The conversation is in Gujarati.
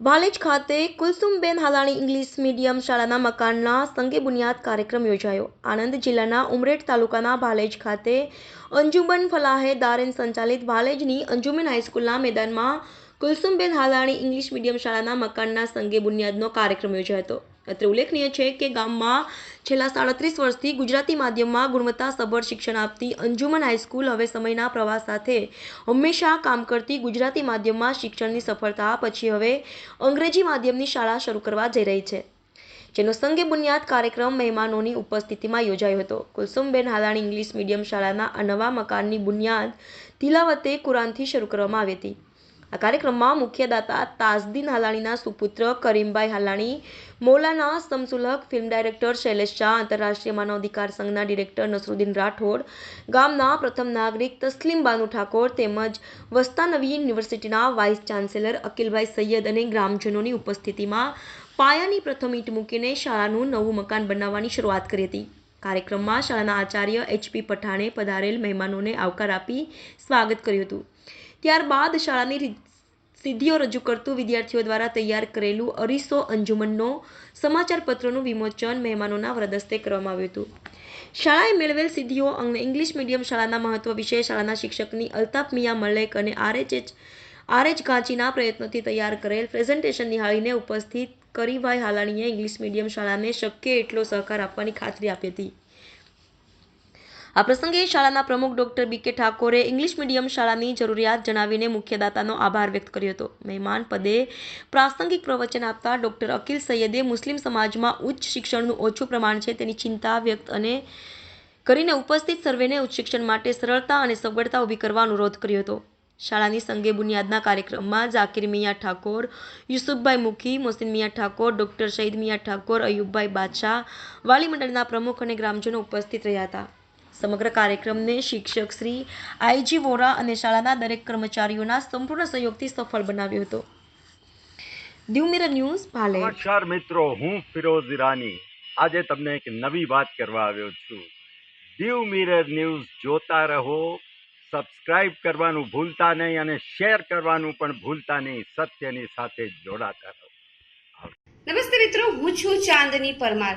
ભાલેજ ખાતે કુલસુમબેન હાલાણી ઇંગ્લિશ મીડિયમ શાળાના મકાનના સંગે બુનિયાદ કાર્યક્રમ યોજાયો. આણંદ જિલ્લાના ઉમરેઠ તાલુકાના ભાલેજ ખાતે અંજુમન ફલાહે દારેન સંચાલિત ભાલેજની અંજુમન હાઈસ્કૂલના મેદાનમાં કુલસુમબેન હાલાણી ઇંગ્લિશ મીડિયમ શાળાના મકાનના સંગે બુનિયાદનો કાર્યક્રમ યોજાયો હતો. અત્રે ઉલ્લેખનીય છે કે ગામમાં છેલ્લા સાડત્રીસ વર્ષથી ગુજરાતી માધ્યમમાં ગુણવત્તાસભર શિક્ષણ આપતી અંજુમન હાઈસ્કૂલ હવે સમયના પ્રવાહ સાથે હંમેશા કામ કરતી ગુજરાતી માધ્યમમાં શિક્ષણની સફળતા પછી હવે અંગ્રેજી માધ્યમની શાળા શરૂ કરવા જઈ રહી છે. જેનો સંગે બુનિયાદ કાર્યક્રમ મહેમાનોની ઉપસ્થિતિમાં યોજાયો હતો. કુલસુમબેન હાલાણી ઇંગ્લિશ મીડિયમ શાળાના નવા મકાનની બુનિયાદ તિલાવતે કુરાનથી શરૂ કરવામાં આવી હતી. આ કાર્યક્રમમાં મુખ્ય દાતા તાજદીન હાલાણીના સુપુત્ર કરીમભાઈ હાલાણી, મૌલાના સમસુલહક ફિલ્મ ડાયરેક્ટર શૈલેષ શાહ, આંતરરાષ્ટ્રીય માનવાધિકાર સંઘના ડિરેક્ટર નસરુદ્દીન રાઠોડ, ગામના પ્રથમ નાગરિક તસ્લીમ બાનુ ઠાકોર તેમજ વસ્તા નવી યુનિવર્સિટીના વાઇસ ચાન્સેલર અકિલભાઈ સૈયદ અને ગ્રામજનોની ઉપસ્થિતિમાં પાયાની પ્રથમ ઈંટ મૂકીને શાળાનું નવું મકાન બનાવવાની શરૂઆત કરી હતી. કાર્યક્રમમાં શાળાના આચાર્ય એચપી પઠાણે પધારેલ મહેમાનોને આવકાર આપી સ્વાગત કર્યું હતું. ત્યારબાદ શાળાની સિદ્ધિઓ રજૂ કરતું વિદ્યાર્થીઓ દ્વારા તૈયાર કરેલું અરીસો અંજુમનનો સમાચારપત્રનું વિમોચન મહેમાનોના વ્રદસ્તે કરવામાં આવ્યું હતું. શાળાએ મેળવેલ સિદ્ધિઓ અંગે ઇંગ્લિશ મીડિયમ શાળાના મહત્વ વિશે શાળાના શિક્ષકની અલ્તાફ મિયા મલેક અને આરએચએચ આરએચ ગાંચીના પ્રયત્નોથી તૈયાર કરેલ પ્રેઝન્ટેશન નિહાળીને ઉપસ્થિત કરીભાઈ હાલાણીએ ઇંગ્લિશ મીડિયમ શાળાને શક્ય એટલો સહકાર આપવાની ખાતરી આપી હતી. આ પ્રસંગે શાળાના પ્રમુખ ડોક્ટર બી કે ઠાકોરે ઇંગ્લિશ મીડિયમ શાળાની જરૂરિયાત જણાવીને મુખ્યદાતાનો આભાર વ્યક્ત કર્યો હતો. મહેમાન પદે પ્રાસંગિક પ્રવચન આપતા ડોક્ટર અકિલ સૈયદે મુસ્લિમ સમાજમાં ઉચ્ચ શિક્ષણનું ઓછું પ્રમાણ છે તેની ચિંતા વ્યક્ત અને કરીને ઉપસ્થિત સર્વેને ઉચ્ચ શિક્ષણ માટે સરળતા અને સગવડતા ઊભી કરવા અનુરોધ કર્યો હતો. શાળાની સંગે બુનિયાદના કાર્યક્રમમાં ઝાકીર મિયા ઠાકોર, યુસુફભાઈ મુખી, મોહસિન મિયા ઠાકોર, ડોક્ટર શહીદ મિયા ઠાકોર, અયુબભાઈ બાદશાહ વાલી મંડળના પ્રમુખ અને ગ્રામજનો ઉપસ્થિત રહ્યા હતા. સમગ્ર કાર્યક્રમને શિક્ષક શ્રી આઈજી વોરા અને શાળાના દરેક કર્મચારીઓના સંપૂર્ણ સહયોગથી સફળ બનાવ્યો હતો. દીવ મિરર ન્યૂઝ ભાલે નમસ્કાર મિત્રો હું ફિરોઝ ઈરાની. આજે તમને એક નવી વાત કરવા આવ્યો છું. દીવ મિરર ન્યૂઝ જોતા રહો સબસ્ક્રાઇબ કરવાનું ભૂલતા નહીં અને શેર કરવાનું પણ ભૂલતા નહીં સત્યની સાથે જોડાતા રહો. નમસ્તે મિત્રો હું છું ચાંદની પરમાર.